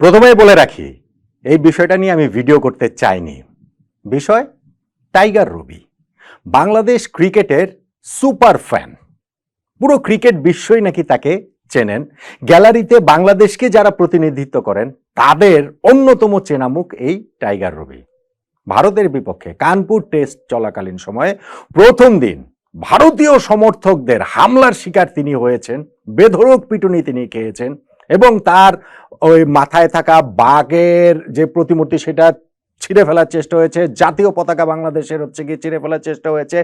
প্রথমেই বলে রাখি, এই বিষয়টা নিয়ে আমি ভিডিও করতে চাইনি। বিষয়, টাইগার রবি, বাংলাদেশ ক্রিকেটের সুপার ফ্যান। পুরো ক্রিকেট বিশ্বই নাকি তাকে চেনেন। গ্যালারিতে বাংলাদেশকে যারা প্রতিনিধিত্ব করেন, তাদের অন্যতম চেনামুখ এই টাইগার রবি। ভারতের বিপক্ষে কানপুর টেস্ট চলাকালীন সময়ে প্রথম দিন ভারতীয় সমর্থকদের হামলার শিকার তিনি হয়েছেন, বেধড়ক পিটুনি তিনি খেয়েছেন এবং তার ওই মাথায় থাকা বাঘের যে প্রতিমূর্তি সেটা ছিঁড়ে ফেলার চেষ্টা হয়েছে। জাতীয় পতাকা বাংলাদেশের হচ্ছে গিয়ে ছিঁড়ে ফেলার চেষ্টা হয়েছে।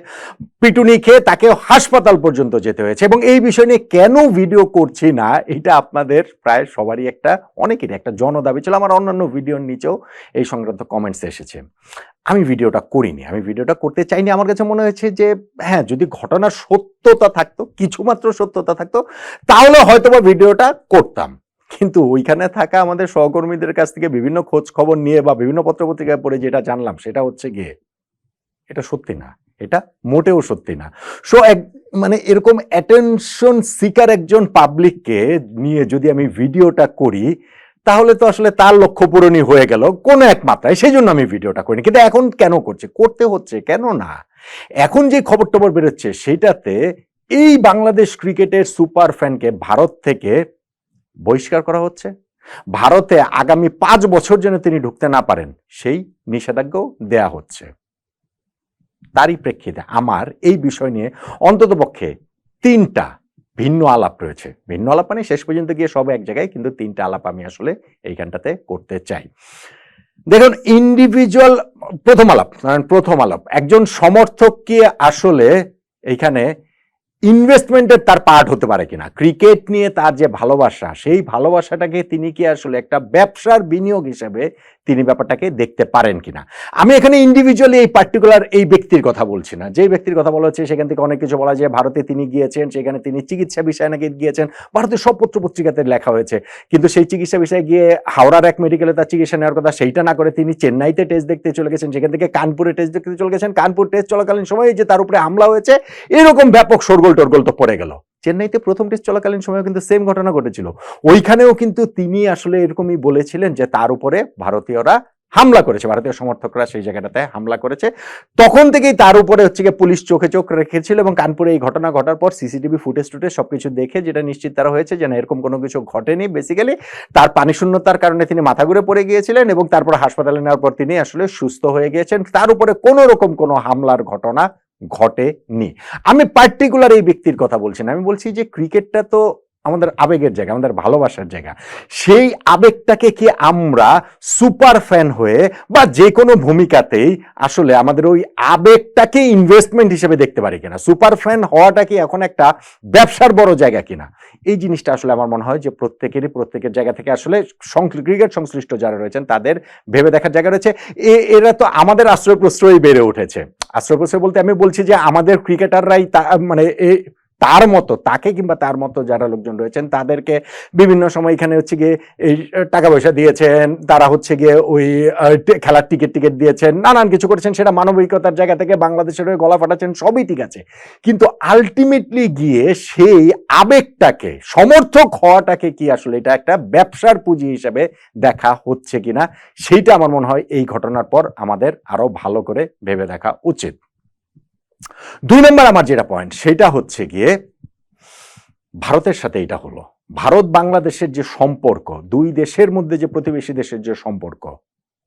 পিটুনি খেয়ে তাকে হাসপাতাল পর্যন্ত যেতে হয়েছে এবং এই বিষয় নিয়ে কেন ভিডিও করছি না, এটা আপনাদের প্রায় সবারই একটা, অনেকেরই একটা জনদাবি ছিল। আমার অন্যান্য ভিডিওর নিচেও এই সংক্রান্ত কমেন্টস এসেছে। আমি ভিডিওটা করিনি, আমি ভিডিওটা করতে চাইনি। আমার কাছে মনে হয়েছে যে হ্যাঁ যদি ঘটনার সত্যতা থাকতো, কিছুমাত্র সত্যতা থাকতো, তাহলে হয়তো বা ভিডিওটা করতাম। কিন্তু ওইখানে থাকা আমাদের সহকর্মীদের কাছ থেকে বিভিন্ন খোঁজ খবর নিয়ে বা বিভিন্ন পত্রপত্রিকায় পড়ে যেটা জানলাম, সেটা হচ্ছে গিয়ে, এটা সত্যি না, এটা মোটেও সত্যি না। সো এক মানে এরকম অ্যাটেনশন সিকার একজন পাবলিককে নিয়ে যদি আমি ভিডিওটা করি তাহলে তো আসলে তার লক্ষ্য পূরণই হয়ে গেল কোনো এক মাত্রায়। সেই জন্য আমি ভিডিওটা করিনি। কিন্তু এখন কেন করছে? করতে হচ্ছে কেন না? এখন যে খবর টবর বেরোচ্ছে সেটাতে এই বাংলাদেশ ক্রিকেটের সুপার ফ্যানকে ভারত থেকে বহিষ্কার করা হচ্ছে। ভারতে আগামী পাঁচ বছর যেন তিনি ঢুকতে না পারেন, সেই নিষেধাজ্ঞাও দেয়া হচ্ছে। তারই প্রেক্ষিতে আমার এই বিষয় নিয়ে অন্ততপক্ষে তিনটা ভিন্ন আলাপ রয়েছে। ভিন্ন আলাপ মানে শেষ পর্যন্ত গিয়ে সব এক জায়গায় কিন্তু তিনটা আলাপ আমি আসলে এইখানটাতে করতে চাই। দেখুন ইন্ডিভিজুয়াল প্রথম আলাপ প্রথম আলাপ, একজন সমর্থক কি আসলে এইখানে ইনভেস্টমেন্টের তার পার্ট হতে পারে কিনা ক্রিকেট নিয়ে তার যে ভালোবাসা, সেই ভালোবাসাটাকে তিনি কি আসলে একটা ব্যবসার বিনিয়োগ হিসেবে তিনি ব্যাপারটাকে দেখতে পারেন কিনা। আমি এখানে ইন্ডিভিজুয়ালি এই পার্টিকুলার এই ব্যক্তির কথা বলছি না। যেই ব্যক্তির কথা বলা হচ্ছে, সেখান থেকে অনেক কিছু বলা যায়। ভারতে তিনি গিয়েছেন, সেখানে তিনি চিকিৎসা বিষয়ে নাকি গিয়েছেন। ভারতের সব পত্র পত্রিকাতে লেখা হয়েছে। কিন্তু সেই চিকিৎসা বিষয়ে গিয়ে হাওড়ার এক মেডিকেলে তার চিকিৎসা নেওয়ার কথা, সেইটা না করে তিনি চেন্নাইতে টেস্ট দেখতে চলে গেছেন, সেখান থেকে কানপুরে টেস্ট দেখতে চলে গেছেন। কানপুর টেস্ট চলাকালীন সময় যে তার উপরে হামলা হয়েছে, এরকম ব্যাপক সরগোল টরগোল তো পড়ে গেল। চেন্নাইতে প্রথম টেস্ট চলাকালীন সময় কিন্তু সেম ঘটনা ঘটেছিল। ওইখানেও কিন্তু তিনি আসলে এরকমই বলেছিলেন যে তার উপরে ভারতীয়রা হামলা করেছে, ভারতীয় সমর্থকরা সেই জায়গাটাতে হামলা করেছে। তখন থেকেই তার উপরে হচ্ছে গিয়ে পুলিশ চোখে চোখ রেখেছিল এবং কানপুরে এই ঘটনা ঘটার পর সিসিটিভি ফুটেজ টুটেজ সবকিছু দেখে যেটা নিশ্চিত তারা হয়েছে যে না, এরকম কোনো কিছু ঘটেনি। বেসিক্যালি তার পানি শূন্যতার কারণে তিনি মাথা ঘুরে পড়ে গিয়েছিলেন এবং তারপর হাসপাতালে নেওয়ার পর তিনি আসলে সুস্থ হয়ে গিয়েছেন। তার উপরে কোনো রকম কোনো হামলার ঘটনা ঘটেনি। আমি পার্টিকুলার এই ব্যক্তির কথা বলছি না। আমি বলছি যে ক্রিকেটটা তো আমাদের আবেগের জায়গা, আমাদের ভালোবাসার জায়গা। সেই আবেগটাকে কি আমরা সুপার ফ্যান হয়ে বা যে কোনো ভূমিকাতেই আসলে আমাদের ওই আবেগটাকে ইনভেস্টমেন্ট হিসেবে দেখতে পারি কিনা? সুপার ফ্যান হওয়াটা কি এখন একটা ব্যবসার বড় জায়গা কিনা? এই জিনিসটা আসলে আমার মনে হয় যে প্রত্যেকেরই, প্রত্যেকের জায়গা থেকে আসলে ক্রিকেট সংশ্লিষ্ট যারা রয়েছেন তাদের ভেবে দেখার জায়গা রয়েছে। এ- এরা তো আমাদের আশ্রয় প্রশ্রয় বেড়ে উঠেছে। আশ্রয় প্রশ্রয় বলতে আমি বলছি যে আমাদের ক্রিকেটাররাই মানে তার মতো, তাকে কিংবা তার মতো যারা লোকজন রয়েছেন, তাদেরকে বিভিন্ন সময় এখানে হচ্ছে গিয়ে এই টাকা পয়সা দিয়েছেন, তারা হচ্ছে গিয়ে ওই খেলার টিকিট টিকিট দিয়েছেন, নানান কিছু করেছেন, সেটা মানবিকতার জায়গা থেকে বাংলাদেশের হয়ে গলা ফাটাচ্ছেন, সবই ঠিক আছে। কিন্তু আলটিমেটলি গিয়ে সেই আবেগটাকে, সমর্থক হওয়াটাকে কি আসলে এটা একটা ব্যবসার পুঁজি হিসেবে দেখা হচ্ছে কিনা, সেইটা আমার মনে হয় এই ঘটনার পর আমাদের আরও ভালো করে ভেবে দেখা উচিত। দুই নম্বর আমার যেটা পয়েন্ট সেটা হচ্ছে গিয়ে ভারতের সাথে এটা হলো। ভারত বাংলাদেশের যে সম্পর্ক, দুই দেশের মধ্যে যে প্রতিবেশী দেশের যে সম্পর্ক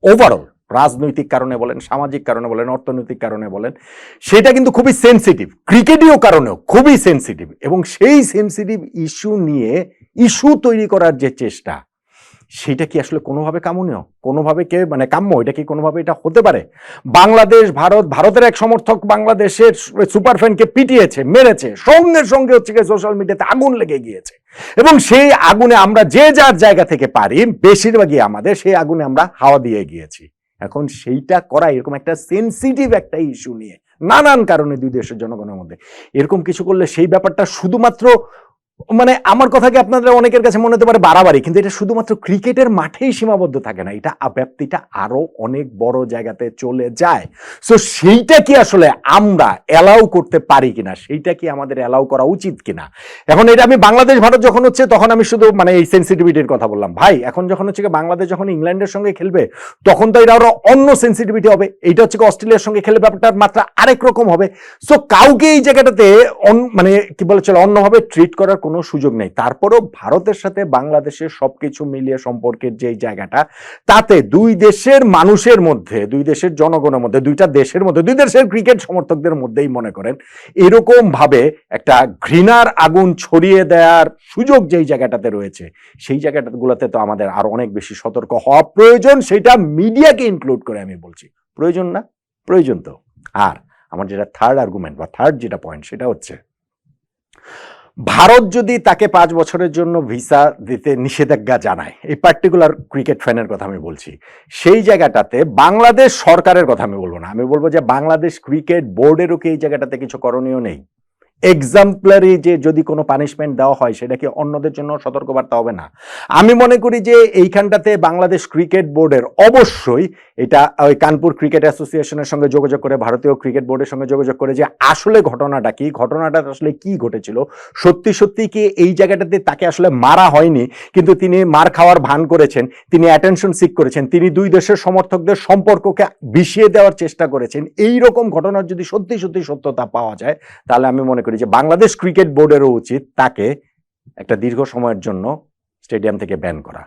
ওভারঅল রাজনৈতিক কারণে বলেন, সামাজিক কারণে বলেন, অর্থনৈতিক কারণে বলেন, সেটা কিন্তু খুবই সেনসিটিভ ক্রিকেটীয় কারণেও খুবই সেনসিটিভ এবং সেই সেনসিটিভ ইস্যু নিয়ে ইস্যু তৈরি করার যে চেষ্টা সেটা কি আসলে কোনোভাবে কামনীয়? কোনোভাবে কে মানে কাম্য? এটা কি কোনোভাবে এটা হতে পারে? বাংলাদেশ, ভারত, ভারতের এক সমর্থক বাংলাদেশের সুপার ফ্যানকে পিটিয়েছে, মেরেছে, সঙ্গে সঙ্গে হচ্ছে গিয়ে সোশ্যাল মিডিয়াতে আগুন লেগে গিয়েছে। এবং সেই আগুনে আমরা যে যার জায়গা থেকে পারি, বেশিরভাগই আমাদের সেই আগুনে আমরা হাওয়া দিয়ে গিয়েছি। এখন সেইটা করা এরকম একটা সেনসিটিভ একটা ইস্যু নিয়ে, নানান কারণে দুই দেশের জনগণের মধ্যে। এরকম কিছু করলে সেই ব্যাপারটা শুধুমাত্র মানে আমার কথা কি আপনাদের অনেকের কাছে মনে হতে পারে বাড়াবাড়ি, কিন্তু এটা শুধুমাত্র ক্রিকেটের মাঠেই সীমাবদ্ধ থাকে না, এটা ব্যাপ্তিটা আরও অনেক বড় জায়গাতে চলে যায়। সো সেইটা কি আসলে আমরা অ্যালাউ করতে পারি কিনা, সেইটা কি আমাদের অ্যালাউ করা উচিত কিনা? এখন এটা আমি বাংলাদেশ, ভারত যখন হচ্ছে, তখন আমি শুধু মানে এই সেন্সিটিভিটির কথা বললাম। ভাই, এখন যখন হচ্ছে বাংলাদেশ যখন ইংল্যান্ডের সঙ্গে খেলবে, তখন তো এটা আরও অন্য সেন্সিটিভিটি হবে। এইটা হচ্ছে অস্ট্রেলিয়ার সঙ্গে খেলে ব্যাপারটার মাত্রা আরেক রকম হবে। সো কাউকে এই জায়গাটাতে মানে কি বলে চলো, অন্যভাবে ট্রিট করার কোনো সুযোগ নেই। তারপরেও ভারতের সাথে বাংলাদেশের সবকিছু মিলিয়ে সম্পর্কের যে জায়গাটা, তাতে দুই দেশের মানুষের মধ্যে, দুই দেশের জনগণের মধ্যে, দুইটা দেশের মধ্যে, দুই দেশের ক্রিকেট সমর্থকদের মধ্যেই মনে করেন এরকম ভাবে একটা ঘৃণার আগুন ছড়িয়ে দেওয়ার সুযোগ যেই জায়গাটাতে রয়েছে, সেই জায়গাটাগুলোতে তো আমাদের আরও অনেক বেশি সতর্ক হওয়া প্রয়োজন, সেটা মিডিয়াকে ইনক্লুড করে আমি বলছি। প্রয়োজন না? প্রয়োজন তো। আর আমার যেটা থার্ড আর্গুমেন্ট বা থার্ড যেটা পয়েন্ট সেটা হচ্ছে ভারত যদি তাকে পাঁচ বছরের জন্য ভিসা দিতে নিষেধাজ্ঞা জানায়, এই পার্টিকুলার ক্রিকেট ফ্যানের কথা আমি বলছি, সেই জায়গাটাতে বাংলাদেশ সরকারের কথা আমি বলব না। আমি বলব যে বাংলাদেশ ক্রিকেট বোর্ডেরও কি এই জায়গাটাতে কিছু করণীয় নেই? এক্সাম্পলারি যে যদি কোনো পানিশমেন্ট দেওয়া হয়, সেটা কি অন্যদের জন্য সতর্কবার্তা হবে না? আমি মনে করি যে এইখানটাতে বাংলাদেশ ক্রিকেট বোর্ডের অবশ্যই এটা ওই কানপুর ক্রিকেট অ্যাসোসিয়েশনের সঙ্গে যোগাযোগ করে, ভারতীয় ক্রিকেট বোর্ডের সঙ্গে যোগাযোগ করে যে আসলে ঘটনাটা কি, ঘটনাটা আসলে কি ঘটেছিল, সত্যি সত্যি কি এই জায়গাটাতে তাকে আসলে মারা হয়নি, কিন্তু তিনি মার খাওয়ার ভান করেছেন, তিনি অ্যাটেনশন সিক করেছেন, তিনি দুই দেশের সমর্থকদের সম্পর্ককে বিষিয়ে দেওয়ার চেষ্টা করেছেন এই রকম ঘটনার যদি সত্যি সত্যি সত্যতা পাওয়া যায়, তাহলে আমি মনে করি যে বাংলাদেশ ক্রিকেট বোর্ডেরও উচিত তাকে একটা দীর্ঘ সময়ের জন্য স্টেডিয়াম থেকে ব্যান করা।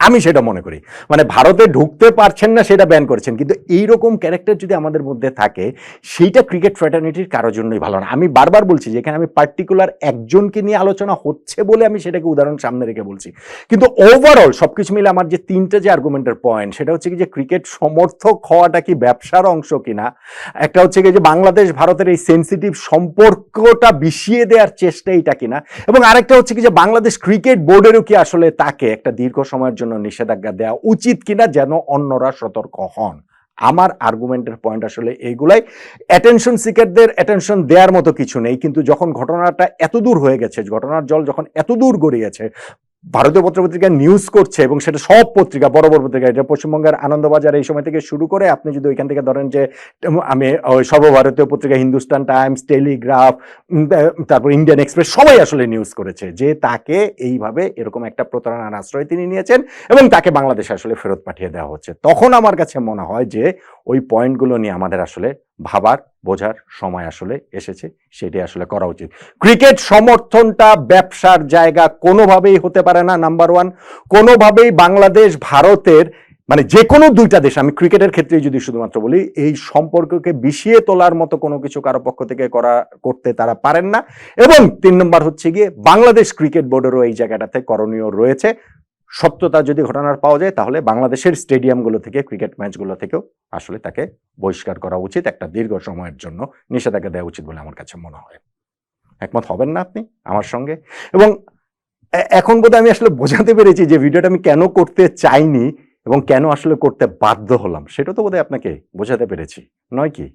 আমি সেটা মনে করি। মানে ভারতে ঢুকতে পারছেন না সেটা ব্যান করেছেন। কিন্তু এই রকম ক্যারেক্টার যদি আমাদের মধ্যে থাকে, সেইটা ক্রিকেট ফ্র্যাটার্নিটির কারোর জন্যই ভালো না। আমি বারবার বলছি যে এখানে আমি পার্টিকুলার একজনকে নিয়ে আলোচনা হচ্ছে বলে আমি সেটাকে উদাহরণ সামনে রেখে বলছি। কিন্তু ওভারঅল সবকিছু মিলে আমার যে তিনটে যে আর্গুমেন্টের পয়েন্ট সেটা হচ্ছে কি যে ক্রিকেট সমর্থক হওয়াটা কি ব্যবসার অংশ কিনা? একটা হচ্ছে কি যে বাংলাদেশ ভারতের এই সেন্সিটিভ সম্পর্কটা বিষিয়ে দেওয়ার চেষ্টা এইটা কিনা? এবং আরেকটা হচ্ছে কি যে বাংলাদেশ ক্রিকেট বোর্ডেরও কি আসলে তাকে একটা দীর্ঘ সময়ের জন্য নিষেধাজ্ঞা দেওয়া উচিত কিনা যেন অন্যরা সতর্ক হন। আমার আর্গুমেন্টের পয়েন্ট আসলে এইগুলাই। অ্যাটেনশন সিকারদের অ্যাটেনশন দেওয়ার মতো কিছু নেই, কিন্তু যখন ঘটনাটা এত দূর হয়ে গেছে, ঘটনার জল যখন এত দূর গড়িয়েছে ভারতীয় পত্রপত্রিকা নিউজ করছে এবং সেটা সব পত্রিকা, বড় বড় পত্রিকা, এটা পশ্চিমবঙ্গের আনন্দবাজার এই সময় থেকে শুরু করে আপনি যদি ওইখান থেকে ধরেন যে আমি সর্বভারতীয় পত্রিকা হিন্দুস্তান, টাইমস, টেলিগ্রাফ তারপর ইন্ডিয়ান এক্সপ্রেস, সবাই আসলে নিউজ করেছে যে তাকে এইভাবে এরকম একটা প্রতারণার আশ্রয় তিনি নিয়েছেন এবং তাকে বাংলাদেশে আসলে ফেরত পাঠিয়ে দেওয়া হচ্ছে। তখন আমার কাছে মনে হয় যে ওই পয়েন্টগুলো নিয়ে আমাদের আসলে ভাবার, বোঝার সময় আসলে এসেছে সেটি আসলে করা উচিত। ক্রিকেট সমর্থনটা ব্যবসার জায়গা কোনোভাবেই হতে পারে না নাম্বার ওয়ান কোনোভাবেই বাংলাদেশ, ভারতের মানে যে কোনো দুইটা দেশ, আমি ক্রিকেটের ক্ষেত্রে যদি শুধুমাত্র বলি, এই সম্পর্ককে বিষিয়ে তোলার মতো কোনো কিছু কারও পক্ষ থেকে করা, করতে তারা পারেন না। এবং তিন নম্বর হচ্ছে গিয়ে বাংলাদেশ ক্রিকেট বোর্ডেরও এই জায়গাটাতে করণীয় রয়েছে। সত্যতা যদি ঘটনার পাওয়া যায়, তাহলে বাংলাদেশের স্টেডিয়ামগুলো থেকে, ক্রিকেট ম্যাচগুলো থেকেও আসলে তাকে বহিষ্কার করা উচিত একটা দীর্ঘ সময়ের জন্য, নিষেধাজ্ঞা দেওয়া উচিত বলে আমার কাছে মনে হয়। একমত হবেন না আপনি আমার সঙ্গে? এবং এখন বোধহয় আমি আসলে বোঝাতে পেরেছি যে ভিডিওটা আমি কেন করতে চাইনি এবং কেন আসলে করতে বাধ্য হলাম, সেটা তো বোধহয় আপনাকে বোঝাতে পেরেছি। নয় কি?